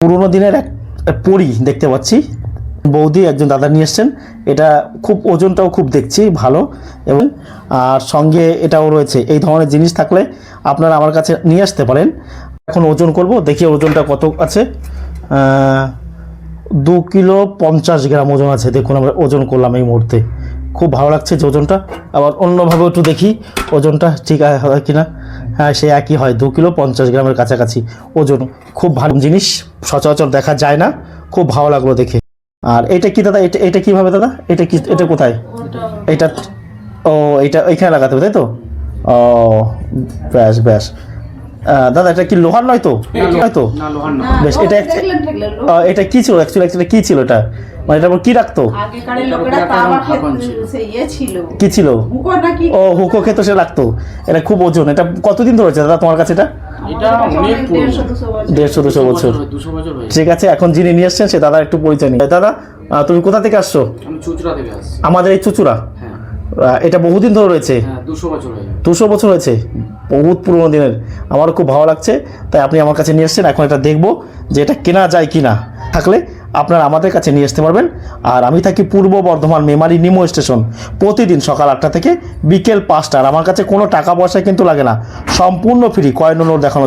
পুরোনো দিনের এক পরী দেখতে পাচ্ছি। বৌদি একজন দাদা নিয়ে এসছেন। এটা খুব ওজনটাও খুব দেখছি, ভালো। এবং, আর সঙ্গে এটাও রয়েছে, এই ধরনের জিনিস থাকলে আপনারা আমার কাছে নিয়ে আসতে পারেন। এখন ওজন করব, দেখি ওজনটা কত আছে। দু কিলো পঞ্চাশ গ্রাম ওজন আছে। দেখুন, আমরা ওজন করলাম এই মুহূর্তে। খুব ভালো লাগছে যে ওজনটা। আবার অন্যভাবে একটু দেখি ওজনটা ঠিক আছে কিনা। সে একই হয়, দু কিলো পঞ্চাশ গ্রামের কাছাকাছি ওজন। খুব ভালো জিনিস, সচরাচর দেখা যায় না, খুব ভালো লাগল দেখে। আর এটা কি দাদা, এটা এটা কীভাবে দাদা? এটা কি এটা কোথায়? এটা ও, এটা এখানে লাগাতে হবে, তাই তো? ও, ব্যাস ব্যাস। দাদা এটা কি লোহার নয় তো? নয় তো? না লোহার না। বেশ, এটা এটা কি ছিল? অ্যাকচুয়ালি অ্যাকচুয়ালি কি ছিল এটা? মানে এটা কি রাখতো? ইয়ে ছিল। কি ছিল? ও হুকো খেতো সে রাখতো। এটা খুব ওজন। এটা কতদিন ধরেছে দাদা তোমার কাছে এটা? এটা অনেক অনেক পুরনো। দেড়শো দুশো বছর। ঠিক আছে এখন যিনি নিয়ে এসছেন সে দাদা একটু পরিচয় নিই দাদা তুমি কোথা থেকে আসছো? আমি চুচড়া থেকে আসছি। আমাদের এই চুচুড়া? হ্যাঁ। এটা বহুদিন ধরে রয়েছে? হ্যাঁ দুশো বছর হয়ে গেছে দুশো বছর হয়েছে? বহুত পুরোনো দিনের। আমারও খুব ভালো লাগছে, তাই আপনি আমার কাছে নিয়ে এসছেন, এখন এটা দেখব যে এটা কেনা যায় কি না থাকলে আপনারা আমাদের কাছে নিয়ে আসতে পারবেন। আর আমি থাকি পূর্ব বর্ধমান মেমারি নিমো স্টেশন। প্রতিদিন সকাল আটটা থেকে বিকেল পাঁচটা। আর আমার কাছে কোনো টাকা পয়সা কিন্তু লাগে না। সম্পূর্ণ ফ্রি কয়েন নোট দেখানো